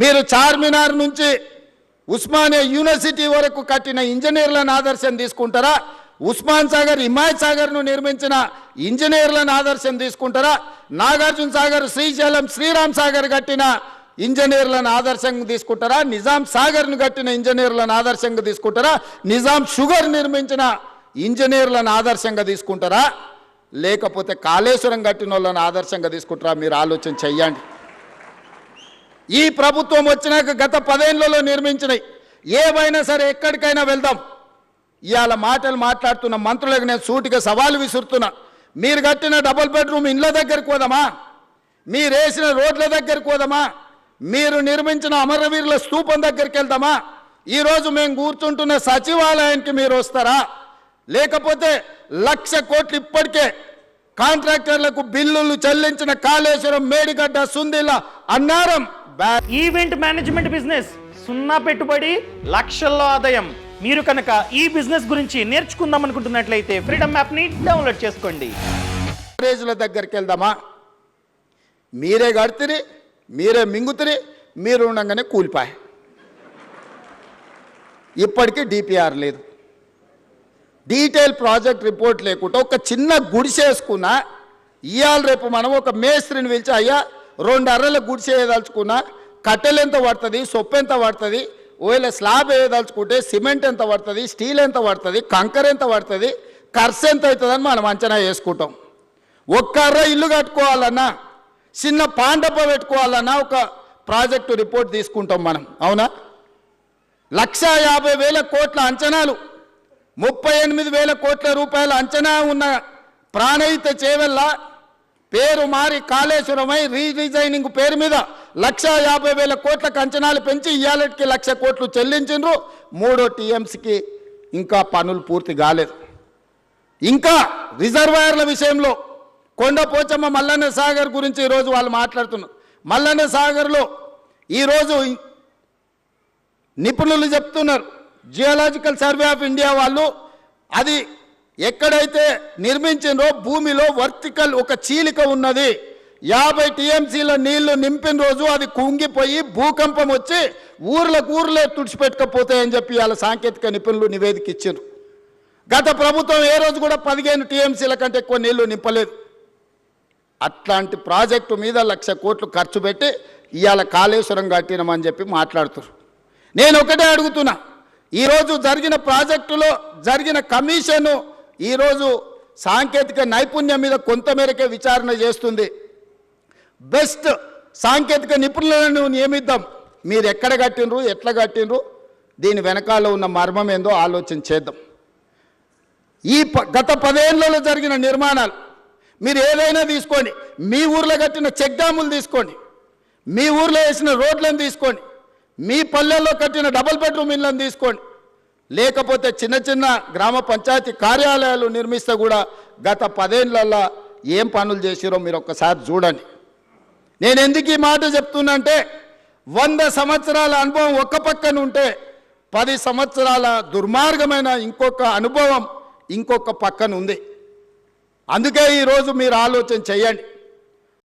మీరు చార్మినార్ నుంచి ఉస్మానియా యూనివర్సిటీ వరకు కట్టిన ఇంజనీర్లను ఆదర్శం తీసుకుంటారా? ఉస్మాన్ సాగర్ హిమాయత్ సాగర్ను నిర్మించిన ఇంజనీర్లను ఆదర్శం తీసుకుంటారా? నాగార్జున సాగర్ శ్రీశైలం శ్రీరామ్ సాగర్ కట్టిన ఇంజనీర్లను ఆదర్శంగా తీసుకుంటారా? నిజాం సాగర్ను కట్టిన ఇంజనీర్లను ఆదర్శంగా తీసుకుంటారా? నిజాం షుగర్ నిర్మించిన ఇంజనీర్లను ఆదర్శంగా తీసుకుంటారా? లేకపోతే కాళేశ్వరం కట్టిన వాళ్ళని ఆదర్శంగా తీసుకుంటారా? మీరు ఆలోచన చెయ్యండి. ఈ ప్రభుత్వం వచ్చినాక గత పదేళ్ళలో నిర్మించినాయి. ఏవైనా సరే ఎక్కడికైనా వెళ్దాం. ఇవాళ మాటలు మాట్లాడుతున్న మంత్రులకు నేను సూటిగా సవాలు విసురుతున్నా. మీరు కట్టిన డబుల్ బెడ్రూమ్ ఇండ్ల దగ్గరికి పోదామా? మీరు వేసిన రోడ్ల దగ్గరికి పోదామా? మీరు నిర్మించిన అమరవీరుల స్థూపం దగ్గరికి వెళ్దామా? ఈరోజు మేము కూర్చుంటున్న సచివాలయానికి మీరు వస్తారా? లేకపోతే లక్ష కోట్లు ఇప్పటికే కాంట్రాక్టర్లకు బిల్లులు చెల్లించిన Kaleshwaram Medigadda Sundilla Annaram event management business సున్నా పెట్టుబడి లక్షల్లో ఆదాయం. మీరు కనుక ఈ బిజినెస్ గురించి నేర్చుకుందాం అనుకుంటున్నట్లయితే ఫ్రీడమ్ యాప్ని డౌన్లోడ్ చేసుకోండి. దగ్గరికి వెళ్దామా? మీరే కడుతురి మీరే మింగుతురి మీరు ఉండగానే కూలిపాయి. ఇప్పటికీ డిపిఆర్ లేదు. డీటెయిల్ ప్రాజెక్ట్ రిపోర్ట్ లేకుండా ఒక చిన్న గుడిసేసుకున్నా ఇవాళ రేపు మనం ఒక మేస్త్రిని పిలిచి అయ్యా రెండు అర్రల గుడిసె వేయదలుచుకున్నా కట్టెలు ఎంత పడుతుంది సొప్పు ఎంత పడుతుంది ఒకవేళ స్లాబ్ వేయదలుచుకుంటే సిమెంట్ ఎంత పడుతుంది స్టీల్ ఎంత పడుతుంది కంకర ఎంత పడుతుంది ఖర్చు ఎంత అవుతుందని మనం అంచనా వేసుకుంటాం. ఒక్క అర్ర ఇల్లు కట్టుకోవాలన్నా చిన్న పాండప పెట్టుకోవాలన్నా ఒక ప్రాజెక్టు రిపోర్ట్ తీసుకుంటాం మనం అవునా? లక్ష యాభై వేల కోట్ల అంచనాలు ముప్పై ఎనిమిది వేల కోట్ల రూపాయల అంచనా ఉన్న ప్రాణహిత చేవెళ్ళ పేరు మారి కాళేశ్వరమై రీడిజైనింగ్ పేరు మీద లక్ష యాభై వేల కోట్ల కంచనాలు పెంచి ఇయాలకి లక్ష కోట్లు చెల్లించిండ్రు. మూడో టీఎంసీకి ఇంకా పనులు పూర్తి కాలేదు. ఇంకా రిజర్వాయర్ల విషయంలో కొండపోచమ్మ మల్లన్న సాగర్ గురించి ఈరోజు వాళ్ళు మాట్లాడుతున్నారు. మల్లన్న సాగర్లో ఈరోజు నిపుణులు చెప్తున్నారు. జియోలాజికల్ సర్వే ఆఫ్ ఇండియా వాళ్ళు అది ఎక్కడైతే నిర్మించినో భూమిలో వర్టికల్ ఒక చీలిక ఉన్నది యాభై టీఎంసీల నీళ్ళు నింపిన రోజు అది కుంగిపోయి భూకంపం వచ్చి ఊర్లకు ఊర్లే తుడిచిపెట్టకపోతాయని చెప్పి వాళ్ళ సాంకేతిక నిపుణులు నివేదిక ఇచ్చారు గత ప్రభుత్వం ఏ రోజు కూడా పదిహేను టీఎంసీల కంటే ఎక్కువ నీళ్ళు నింపలేదు. అట్లాంటి ప్రాజెక్టు మీద లక్ష కోట్లు ఖర్చు పెట్టి ఇవాళ కాళేశ్వరం కట్టినమని చెప్పి మాట్లాడుతున్నారు నేను ఒకటే అడుగుతున్నా ఈరోజు జరిగిన ప్రాజెక్టులో జరిగిన కమిషను ఈరోజు సాంకేతిక నైపుణ్యం మీద కొంతమేరకే విచారణ చేస్తుంది. బెస్ట్ సాంకేతిక నిపుణులను నియమిద్దాం. మీరు ఎక్కడ కట్టినరు ఎట్లా కట్టినరు దీని వెనకాల ఉన్న మర్మం ఏందో ఆలోచన చేద్దాం. ఈ గత పదేళ్ళలో జరిగిన నిర్మాణాలు మీరు ఏదైనా తీసుకోండి. మీ ఊర్లో కట్టిన చెక్ డ్యాములు తీసుకోండి. మీ ఊర్లో వేసిన రోడ్లను తీసుకోండి. మీ పల్లెల్లో కట్టిన డబుల్ బెడ్రూమ్ ఇళ్ళని తీసుకోండి. లేకపోతే చిన్న చిన్న గ్రామ పంచాయతీ కార్యాలయాలు నిర్మిస్తే కూడా గత పదేళ్ళల్లో ఏం పనులు చేసిరో మీరు ఒక్కసారి చూడండి. నేను ఎందుకు ఈ మాట చెప్తున్నంటే వంద సంవత్సరాల అనుభవం ఒక్క పక్కన ఉంటే పది సంవత్సరాల దుర్మార్గమైన ఇంకొక అనుభవం ఇంకొక పక్కన ఉంది. అందుకే ఈరోజు మీరు ఆలోచన చేయండి.